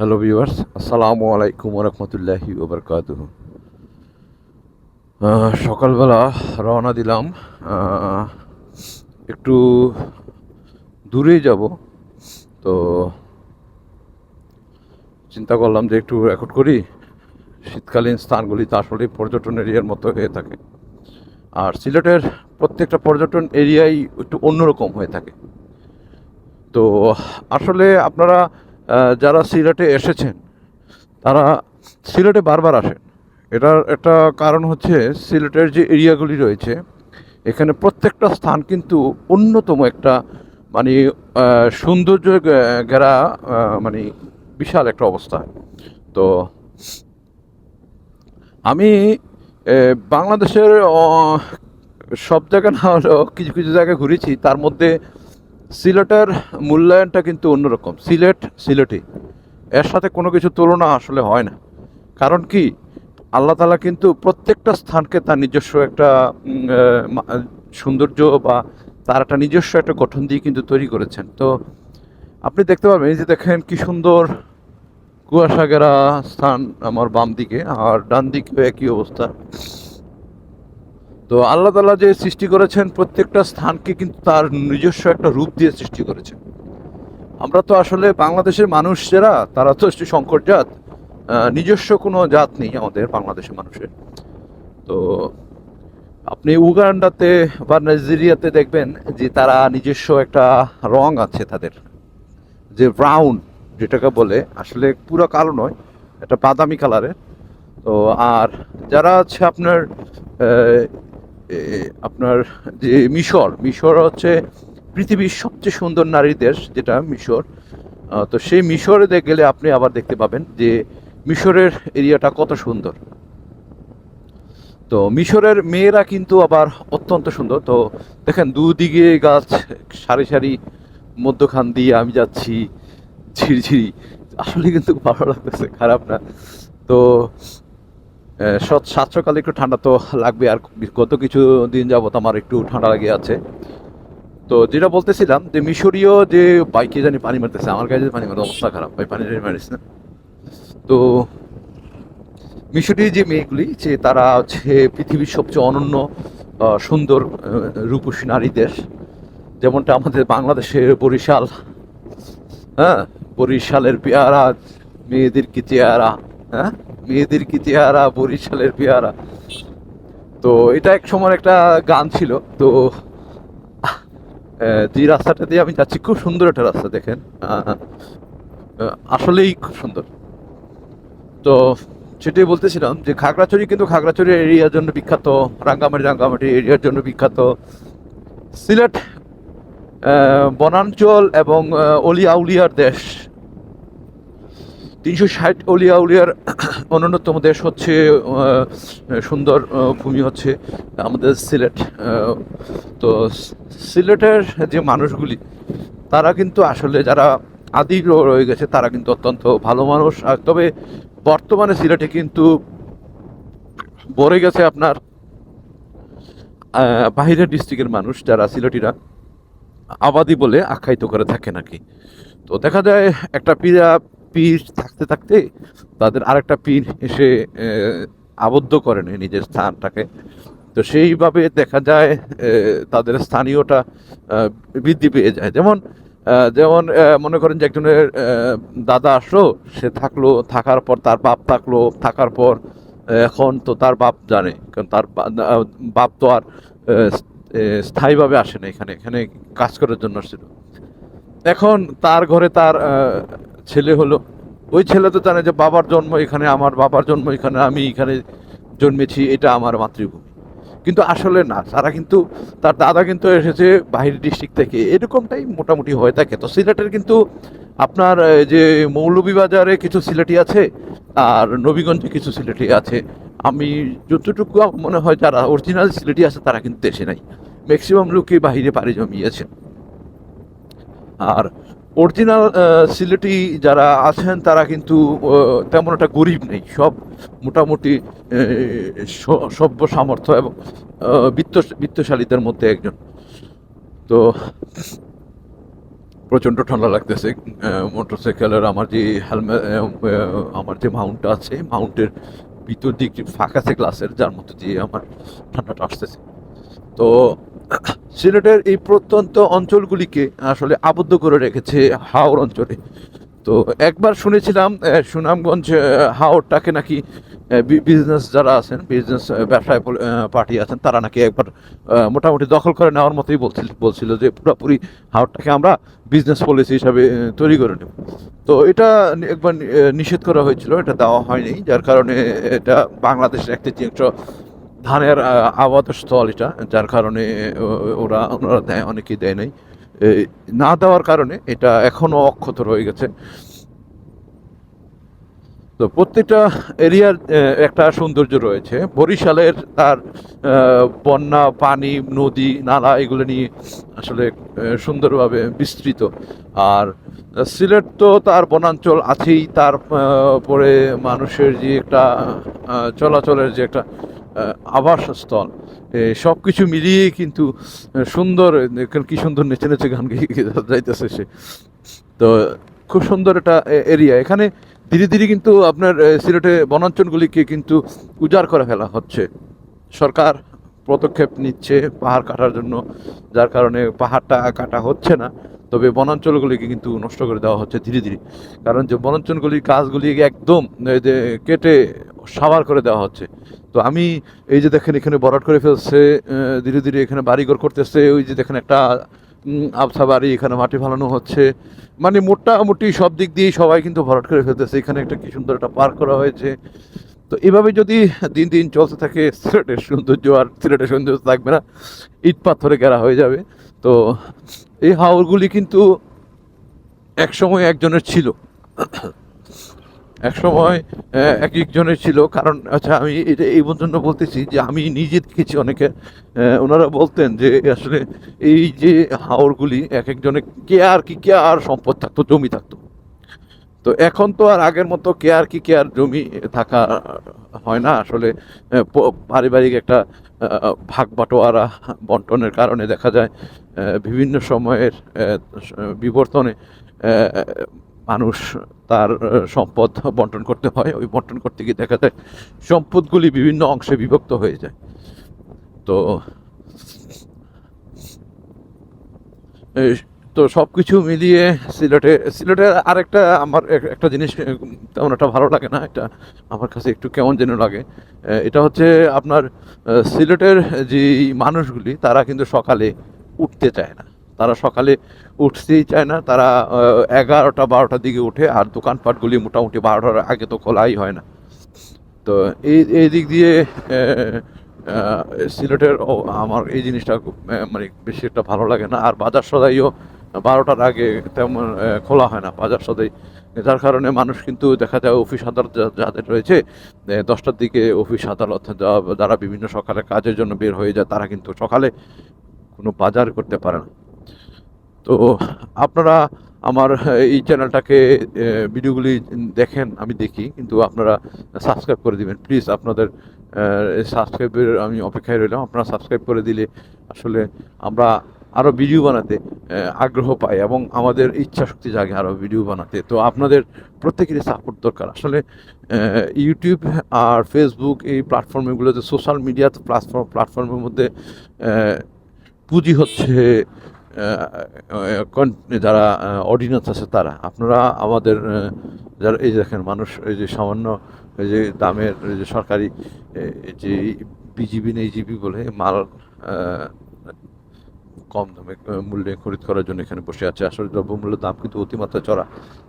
Hello viewers আসসালামু আলাইকুম রহমতুল্লাহি ওবরকাত সকালবেলা রওনা দিলাম একটু দূরে যাব, তো চিন্তা করলাম যে একটু রেকর্ড করি, শীতকালীন স্থানগুলি তো আসলে পর্যটন এরিয়ার মতো হয়ে থাকে। আর সিলেটের প্রত্যেকটা পর্যটন এরিয়াই একটু অন্যরকম হয়ে থাকে। তো আসলে আপনারা যারা সিলেটে এসেছেন, তারা সিলেটে বারবার আসেন। এটার একটা কারণ হচ্ছে সিলেটের যে এরিয়াগুলি রয়েছে, এখানে প্রত্যেকটা স্থান কিন্তু অন্যতম একটা মানে সৌন্দর্য ঘেরা মানে বিশাল একটা অবস্থা। তো আমি বাংলাদেশের সব জায়গা না হলেও কিছু কিছু জায়গায় ঘুরেছি, তার মধ্যে সিলেটের মূল্যায়নটা কিন্তু অন্যরকম। সিলেট সিলেটই এর সাথে কোনো কিছু তুলনা আসলে হয় না। কারণ কি? আল্লাহ তালা কিন্তু প্রত্যেকটা স্থানকে তার নিজস্ব একটা সৌন্দর্য বা তার একটা নিজস্ব একটা গঠন দিয়ে কিন্তু তৈরি করেছেন। তো আপনি দেখতে পাবেন, এই যে দেখেন কি সুন্দর কুয়াশা ঘেরা স্থান আমার বাম দিকে আর ডান দিকেও একই অবস্থা। তো আল্লাহ তালা যে সৃষ্টি করেছেন প্রত্যেকটা স্থানকে কিন্তু তার নিজস্ব একটা রূপ দিয়ে সৃষ্টি করেছেন। আমরা তো আসলে বাংলাদেশের মানুষ যারা তারা তো একটু সংকট জাত নিজস্ব কোনো জাত নেই আমাদের বাংলাদেশের মানুষের। তো আপনি উগান্ডাতে বা নাইজেরিয়াতে দেখবেন যে তারা নিজস্ব একটা রং আছে তাদের। যে ব্রাউন যেটাকে বলে, আসলে পুরো কালো নয়, এটা বাদামি কালারের। তো আর যারা আছে আপনার আপনার যে মিশর মিশর হচ্ছে পৃথিবীর সবচেয়ে সুন্দর নারী দেশ যেটা মিশর। তো সেই মিশরে গেলে আপনি আবার দেখতে পাবেন যে মিশরের এরিয়াটা কত সুন্দর। তো মিশরের মেয়েরা কিন্তু আবার অত্যন্ত সুন্দর। তো দেখেন দুদিকে গাছ, সারি সারি মধ্যখান দিয়ে আমি যাচ্ছি, ঝিরঝিরি। আসলে কিন্তু ভালো লাগতেছে, খারাপ না। তো সাতসকালে একটু ঠান্ডা তো লাগবে আর গত কিছু দিন যাবত আমার একটু ঠান্ডা লাগে আছে। তো যেটা বলতেছিলাম যে মিশরীয় যে বাইকে জানি পানি মারতেছে, আমার কাছে পানি মারতে অবস্থা খারাপ ভাই পানি টানি মারিস না। তো মিশরীয় যে মেয়েগুলি যে তারা হচ্ছে পৃথিবীর সবচেয়ে অনন্য সুন্দর রূপসী নারী দেশ যেমনটা আমাদের বাংলাদেশের বরিশাল হ্যাঁ? বরিশালের পেয়ারা মেয়েদের কি চেয়ারা হ্যাঁ? মেয়েদের কি চেহারা বরিশালের পেয়ারা? তো এটা এক সময় একটা গান ছিল। তো যে রাস্তাটা দিয়ে আমি যাচ্ছি খুব সুন্দর একটা রাস্তা দেখেন। আসলেই খুব সুন্দর। তো সেটাই বলতেছিলাম যে খাগড়াছড়ি কিন্তু খাগড়াছড়ি এরিয়ার জন্য বিখ্যাত রাঙ্গামাটি রাঙ্গামাটি এরিয়ার জন্য বিখ্যাত। সিলেট বনাঞ্চল এবং আহ, অলিয়া উলিয়ার দেশ। তিনশো ষাট অলিয়া উলিয়ার অন্যতম দেশ হচ্ছে সুন্দর ভূমি হচ্ছে আমাদের সিলেট তো সিলেটের যে মানুষগুলি, তারা কিন্তু আসলে যারা আদি রয়ে গেছে, তারা কিন্তু অত্যন্ত ভালো মানুষ। আর তবে বর্তমানে সিলেটে কিন্তু বড়ে গেছে আপনার বাহিরের ডিস্ট্রিক্টের মানুষ যারা সিলেটিরা, আবাদি বলে আখ্যায়িত করে থাকে নাকি তো দেখা যায় একটা পীরা পীর থাকতে থাকতে তাদের আরেকটা পীর এসে আবদ্ধ করে নেয় নিজের স্থানটাকে। তো সেইভাবে দেখা যায় তাদের স্থানীয়টা বৃদ্ধি পেয়ে যায়। যেমন যেমন মনে করেন যে একজনের দাদা আসলো, সে থাকল, থাকার পর তার বাপ থাকল, থাকার পর এখন তো তার বাপ জানে, কারণ তার বাপ তো আর স্থায়ীভাবে আসে না এখানে এখানে কাজ করার জন্য আসছিল। এখন তার ঘরে তার ছেলে হলো। ওই ছেলে তো জানে যে বাবার জন্ম এখানে, আমার বাবার জন্ম এখানে, আমি এখানে জন্মেছি, এটা আমার মাতৃভূমি। কিন্তু আসলে না, তারা কিন্তু, তার দাদা কিন্তু এসেছে বাহির ডিস্ট্রিক্ট থেকে। এরকমটাই মোটামুটি হয়ে থাকে। তো সিলেটের কিন্তু আপনার যে মৌলভীবাজারে কিছু সিলেটি আছে, আর নবীগঞ্জে কিছু সিলেটি আছে। আমি যতটুকু মনে হয় যারা অরিজিনাল সিলেটি আছে, তারা কিন্তু দেশে নাই। ম্যাক্সিমাম লোকই বাহিরে পাড়ি জমিয়েছেন আর অরিজিনাল সিলেটি যারা আছেন তারা কিন্তু তেমন একটা গরিব নেই। সব মোটামুটি সভ্য সামর্থ্য এবং বিত্ত, বিত্তশালীদের মধ্যে একজন। তো প্রচণ্ড ঠান্ডা লাগতেছে মোটরসাইকেলের আমার যে হেলমেট আমার যে মাউন্টটা আছে মাউন্টের ভিতর দিক ফাঁকা আছে গ্লাসের যার মধ্যে দিয়ে আমার ঠান্ডাটা আসতেছে। তো সিলেটের এই প্রত্যন্ত অঞ্চলগুলিকে আসলে আবদ্ধ করে রেখেছে হাওর অঞ্চলে। তো একবার শুনেছিলাম সুনামগঞ্জ হাওরটাকে নাকি বিজনেস যারা আছেন বিজনেস ব্যবসায় পার্টি আছেন, তারা নাকি একবার মোটামুটি দখল করে নেওয়ার মতোই বলছিল বলছিল যে পুরোপুরি হাওরটাকে আমরা বিজনেস পলিসি হিসাবে তৈরি করে নেব। তো এটা একবার নিষেধ করা হয়েছিল, এটা দেওয়া হয়নি, যার কারণে এটা বাংলাদেশের এক তৃতীয়াংশ ধানের আহ, আবাদ স্থল এটা যার কারণে ওরা ওনারা দেয় অনেকেই দেয় নাই। না দেওয়ার কারণে এটা এখনও অক্ষত রয়ে গেছে। তো প্রত্যেকটা এরিয়ার একটা সৌন্দর্য রয়েছে। বরিশালের তার বন্যা পানি নদী নালা এগুলো নিয়ে আসলে সুন্দরভাবে বিস্তৃত। আর সিলেট তো তার বনাঞ্চল আছেই তার আহ, পরে মানুষের যে একটা চলাচলের যে একটা আবাসস্থল। সব কিছু মিলিয়ে কিন্তু সুন্দর কি সুন্দর নেচে নেচে গান গেয়ে যাইতেছে সে। তো, খুব সুন্দর একটা এরিয়া। এখানে ধীরে ধীরে কিন্তু আপনার সিলেটে বনাঞ্চলগুলিকে কিন্তু উজাড় করে ফেলা হচ্ছে। সরকার পদক্ষেপ নিচ্ছে পাহাড় কাটার জন্য, যার কারণে পাহাড়টা কাটা হচ্ছে না, তবে বনাঞ্চলগুলিকে কিন্তু নষ্ট করে দেওয়া হচ্ছে ধীরে ধীরে। কারণ যে বনাঞ্চলগুলির গাছগুলি একদম কেটে সাবার করে দেওয়া হচ্ছে। তো আমি এই যে দেখেন এখানে বরাট করে ফেলছে ধীরে ধীরে এখানে বাড়িঘর করতেছে, ওই যে দেখেন একটা আবছা বাড়ি, এখানে মাটি ফালানো হচ্ছে। মানে মোটামুটি সব দিক দিয়েই সবাই কিন্তু ভরাট করে ফেলতেছে। এখানে একটা কি সুন্দর একটা পার্ক করা হয়েছে। তো এভাবে যদি দিন দিন চলতে থাকে সিলেটের সৌন্দর্য আর সিলেটের সৌন্দর্য থাকবে না, ইট পাথরে ঘেরা হয়ে যাবে। তো এই হাওরগুলি কিন্তু এক সময় একজনের ছিল। এক সময় এক একজনের ছিল। কারণ আচ্ছা আমি এটা এই জন্য বলতেছি যে আমি নিজে দেখেছি অনেকে। ওনারা বলতেন যে, আসলে এই যে হাওরগুলি এক একজনের কে আর কি কে আর সম্পদ থাকতো, জমি থাকতো। তো এখন তো আর আগের মতো কে আর কি কে আর জমি থাকা হয় না। আসলে পারিবারিক একটা ভাগ বাটোয়ারা বন্টনের কারণে দেখা যায় বিভিন্ন সময়ের বিবর্তনে মানুষ তার সম্পদ বন্টন করতে হয়। ওই বন্টন করতে গিয়ে দেখা যায় সম্পদগুলি বিভিন্ন অংশে বিভক্ত হয়ে যায়। তো তো সব কিছু মিলিয়ে সিলেটে সিলেটে আরেকটা আমার একটা জিনিস তেমন একটা ভালো লাগে না, এটা আমার কাছে একটু কেমন যেন লাগে। এটা হচ্ছে আপনার সিলেটের যে মানুষগুলি, তারা কিন্তু সকালে উঠতে চায় না। তারা সকালে উঠতেই চায় না, তারা এগারোটা বারোটার দিকে উঠে আর দোকানপাটগুলি মোটামুটি বারোটার আগে তো খোলাই হয় না। তো এই এই দিক দিয়ে সিলেটের আমার এই জিনিসটা মানে বেশি একটা ভালো লাগে না। আর বাজার সদাইও বারোটার আগে তেমন খোলা হয় না বাজার সদাই। যার কারণে মানুষ কিন্তু দেখা যায় অফিস আদালত যাদের রয়েছে দশটার দিকে অফিস আদালত যারা বিভিন্ন সকালে কাজের জন্য বের হয়ে যায়, তারা কিন্তু সকালে কোনো বাজার করতে পারে না। তো আপনারা আমার এই চ্যানেলটাকে ভিডিওগুলি দেখেন, আমি দেখি, কিন্তু আপনারা সাবস্ক্রাইব করে দিবেন। প্লিজ আপনাদের সাবস্ক্রাইবের আমি অপেক্ষায় রইলাম। আপনারা সাবস্ক্রাইব করে দিলে আসলে আমরা আরও ভিডিও বানাতে আগ্রহ পাই এবং আমাদের ইচ্ছা শক্তি জাগে আরও ভিডিও বানাতে। তো আপনাদের প্রত্যেকেরই সাপোর্ট দরকার। আসলে ইউটিউব আর ফেসবুক এই প্ল্যাটফর্মগুলোতে সোশ্যাল মিডিয়া প্ল্যাটফর্ম প্ল্যাটফর্মের মধ্যে পুঁজি হচ্ছে যারা অডিয়েন্স আছে তারা, আপনারা আমাদের যারা, এই দেখেন মানুষ, এই যে সামান্য, এই যে দামের যে সরকারি যে বিজিবি নেই, জিবি বলে, মাল কম দামে মূল্যে খরিদ করার জন্য এখানে বসে আছে। আসলে দ্রব্যমূল্যের দাম কিন্তু অতিমাত্রা চড়া।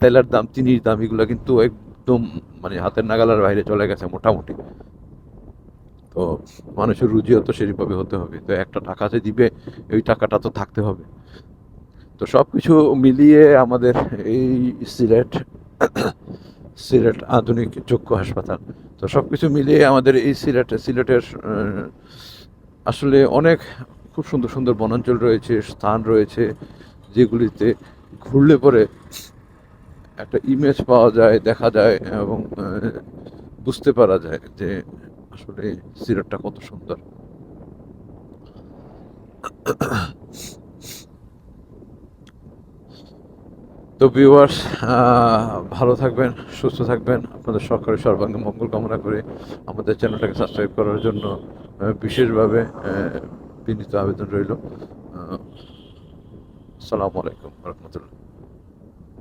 তেলের দাম, চিনির দাম, এগুলো কিন্তু একদম মানে হাতের নাগালার বাইরে চলে গেছে মোটামুটি। তো মানুষের রুজিও তো সেরকমভাবে হতে হবে। তো একটা টাকা যে দিবে, ওই টাকাটা তো থাকতে হবে। তো সব কিছু মিলিয়ে আমাদের এই সিলেট সিলেট আধুনিক চক্ষু হাসপাতাল। তো সব কিছু মিলিয়ে আমাদের এই সিলেট, সিলেটের আসলে অনেক খুব সুন্দর সুন্দর বনাঞ্চল রয়েছে, স্থান রয়েছে, যেগুলিতে ঘুরলে পরে একটা ইমেজ পাওয়া যায়, দেখা যায় এবং বুঝতে পারা যায় যে আসলে সিলেটটা কত সুন্দর। তো ভিউয়ার্স ভালো থাকবেন, সুস্থ থাকবেন। আপনাদের সরকারের সর্বাঙ্গ মঙ্গল কামনা করে আমাদের চ্যানেলটাকে সাবস্ক্রাইব করার জন্য বিশেষভাবে বিনীত আবেদন রইল। আসসালামু আলাইকুম, রহমতুল্লাহ।